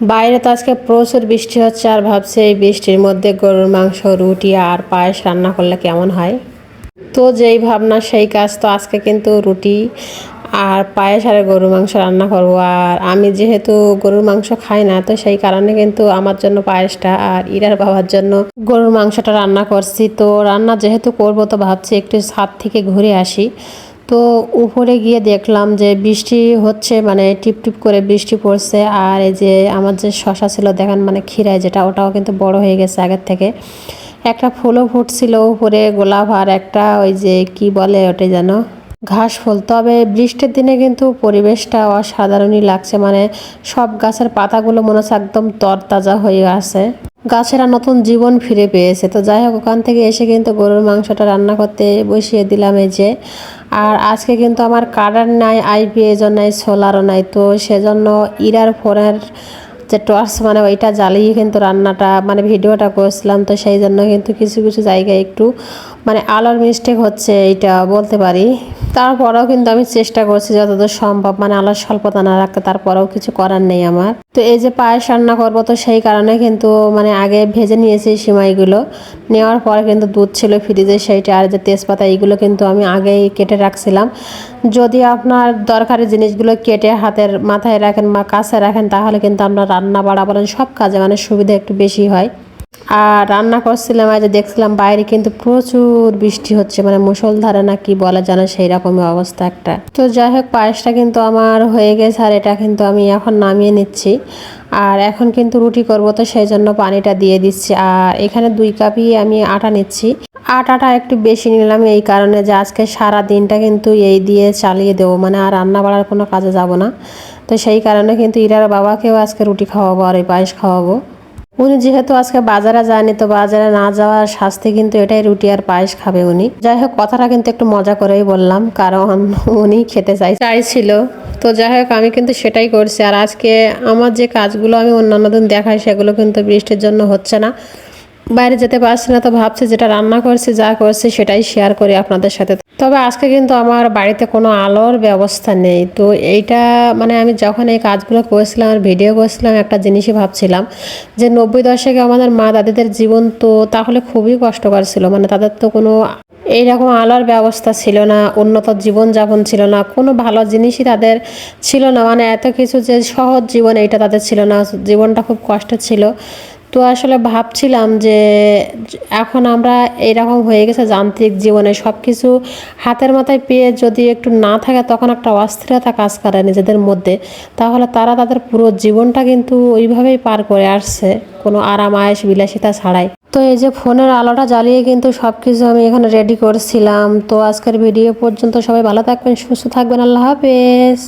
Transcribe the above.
বাইরে তো আজকে প্রচুর বৃষ্টি হচ্ছে আর ভাবছি এই বৃষ্টির মধ্যে গরুর মাংস, রুটি আর পায়েস রান্না করলে কেমন হয়? তো যেই ভাবনা, সেই কাজ তো আজকে কিন্তু রুটি আর পায়েস আর গরুর মাংস রান্না করব। আর আমি যেহেতু গরুর মাংস খাই না, তো সেই কারণে কিন্তু আমার জন্য পায়েসটা আর ইরার বাবার জন্য গরুর মাংসটা রান্না করছি। তো রান্না যেহেতু করব, তো ভাবছি একটু ছাদ থেকে ঘুরে আসি। তো উপরে গিয়ে দেখলাম যে বৃষ্টি হচ্ছে মানে টিপ টিপ করে বৃষ্টি পড়ছে। আর এই যে আমার যে শশা ছিল, দেখেন মানে ক্ষীরায় যেটা, ওটাও কিন্তু বড় হয়ে গেছে আগের থেকে। একটা ফুলও ফুটছিল উপরে, গোলাপ আর একটা ওই যে কি বলে ওটা যেন, ঘাস ফুল। তবে বৃষ্টির দিনে কিন্তু পরিবেশটা অসাধারণই লাগছে মানে সব গাছের পাতাগুলো মনে হচ্ছে একদম তরতাজা হয়ে আছে। গাছেরা নতুন জীবন ফিরে পেয়েছে। তো যাই হোক, ওখান থেকে এসে কিন্তু গরুর মাংসটা রান্না করতে বসিয়ে দিলাম এই যে। আর আজকে কিন্তু আমার কার্ডার নাই আইপিএজও নাই, সোলারও নাই। তো সেজন্য ইরার ফোনের যে টর্চ মানে ওইটা জ্বালিয়ে কিন্তু রান্নাটা মানে ভিডিওটা করছিলাম। তো সেই জন্য কিন্তু কিছু কিছু জায়গায় একটু মানে আলোর মিস্টেক হচ্ছে, এইটা বলতে পারি। তারপরেও কিন্তু আমি চেষ্টা করছি যতদূর সম্ভব মানে আলোর স্বল্পতা না রাখতে, তারপরেও কিছু করার নেই আমার। তো এই যে পায়েস রান্না করব, তো সেই কারণে কিন্তু মানে আগে ভেজে নিয়েছি সিমাইগুলো। নেওয়ার পরে কিন্তু দুধ ছিল ফ্রিজে সেইটা আর যে তেজপাতা, এইগুলো কিন্তু আমি আগেই কেটে রাখছিলাম। যদি আপনার দরকারি জিনিসগুলো কেটে হাতের মাথায় রাখেন বা কাছে রাখেন, তাহলে কিন্তু আপনার রান্না বাড়া বলেন সব কাজে মানে সুবিধা একটু বেশি হয়। আর রান্না করছিলাম, আজ দেখছিলাম বাইরে কিন্তু প্রচুর বৃষ্টি হচ্ছে মানে মুসলধারে না কি বলা জানা সেই রকমই অবস্থা একটা। তো যাই হোক, পায়েসটা কিন্তু আমার হয়ে গেছে আর এটা কিন্তু আমি এখন নামিয়ে নিচ্ছি। আর এখন কিন্তু রুটি করব, তো সেই জন্য পানিটা দিয়ে দিচ্ছি। আর এখানে দুই কাপই আমি আটা নিচ্ছি। আটাটা একটু বেশি নিলাম এই কারণে যে আজকে সারা দিনটা কিন্তু এই দিয়ে চালিয়ে দেবো মানে আর রান্না বাড়ার কোনো কাজে যাব না। তো সেই কারণে কিন্তু ইরার বাবাকেও আজকে রুটি খাওয়াবো আর এই পায়েস খাওয়াবো। উনি যেহেতু আজকে বাজারে যায়নি, তো বাজারে না যাওয়ার শাস্তি কিন্তু এটাই রুটি আর পায়েস খাবে উনি। যাই হোক, কথাটা কিন্তু একটু মজা করেই বললাম, কারণ উনি খেতে চাই, চাইছিল। তো যাই হোক, আমি কিন্তু সেটাই করছি। আর আজকে আমার যে কাজগুলো আমি অন্যান্য দিন দেখাই, সেগুলো কিন্তু বৃষ্টির জন্য হচ্ছে না। বাইরে যেতে পারছি না, তো ভাবছি যেটা রান্না করছি, যা করছি সেটাই শেয়ার করি আপনাদের সাথে। তবে আজকে কিন্তু আমার বাড়িতে কোনো আলোর ব্যবস্থা নেই। তো এইটা মানে আমি যখন এই কাজগুলো করেছিলাম আর ভিডিও করেছিলাম, একটা জিনিসই ভাবছিলাম যে নব্বই দশকে আমাদের মা দাদিদের জীবন তো তাহলে খুবই কষ্টকর ছিল। মানে তাদের তো কোনো এইরকম আলোর ব্যবস্থা ছিল না, উন্নত জীবনযাপন ছিল না, কোনো ভালো জিনিসই তাদের ছিল না। মানে এত কিছু যে সহজ জীবন এইটা তাদের ছিল না। জীবনটা খুব কষ্টের ছিল। তো আসলে ভাবছিলাম যে এখন আমরা এরকম হয়ে গেছে যান্ত্রিক জীবনে সব কিছু হাতের মাথায় পেয়ে যদি একটু না থাকে তখন একটা অস্থিরতা কাজ করে নিজেদের মধ্যে। তাহলে তারা তাদের পুরো জীবনটা কিন্তু ওইভাবেই পার করে আসছে, কোনো আরাম, আয়েস, বিলাসিতা ছাড়াই। তো এই যে ফোনের আলোটা জ্বালিয়ে কিন্তু সব কিছু আমি এখানে রেডি করছিলাম। তো আজকের ভিডিও পর্যন্ত সবাই ভালো থাকবেন, সুস্থ থাকবেন, আল্লাহ হাফেজ।